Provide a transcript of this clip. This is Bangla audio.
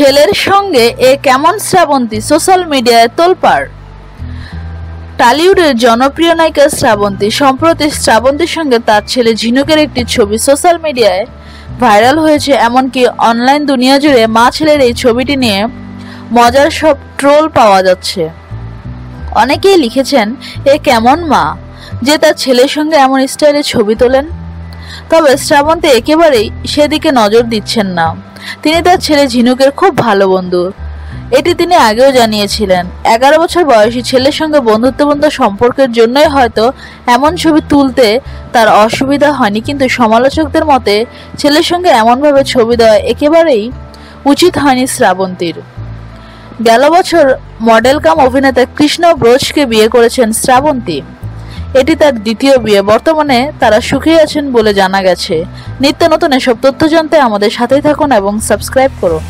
ছেলের সঙ্গে এ কেমন শ্রাবন্তী সোশ্যাল মিডিয়ায় তোলপাড়? টালিউডের জনপ্রিয় নায়িকা শ্রাবন্তী, সম্প্রতি শ্রাবন্তীর সঙ্গে তার ছেলে ঝিনুকের একটি ছবি সোশ্যাল মিডিয়ায় ভাইরাল হয়েছে, এমনকি অনলাইন দুনিয়া জুড়ে মা ছেলের এই ছবিটি নিয়ে মজার সব ট্রোল পাওয়া যাচ্ছে। অনেকেই লিখেছেন, এ কেমন মা? যে তার ছেলের সঙ্গে এমন স্টাইলে ছবি তোলেন। তবে শ্রাবন্তী একেবারেই সেদিকে নজর দিচ্ছেন না। তিনি তার ছেলে ঝিনুকের খুব ভালো বন্ধু। এটি তিনি আগেও জানিয়েছিলেন, এগারো বছর বয়সী ছেলের সঙ্গে বন্ধুত্বপূর্ণ সম্পর্কের জন্যই হয়তো এমন ছবি তুলতে তার অসুবিধা হয়নি, কিন্তু সমালোচকদের মতে ছেলের সঙ্গে এমনভাবে ছবি দেওয়া একেবারেই উচিত হয়নি শ্রাবন্তীর। গেল বছর মডেল কাম অভিনেতা কৃষ্ণ ব্রোজকে বিয়ে করেছেন শ্রাবন্তী। এটি তার দ্বিতীয় বিয়ে। বর্তমানে তারা সুখী আছেন বলে জানা গেছে। নিত্য নতুন এসব তথ্য জানতে আমাদের সাথেই থাকুন এবং সাবস্ক্রাইব করুন।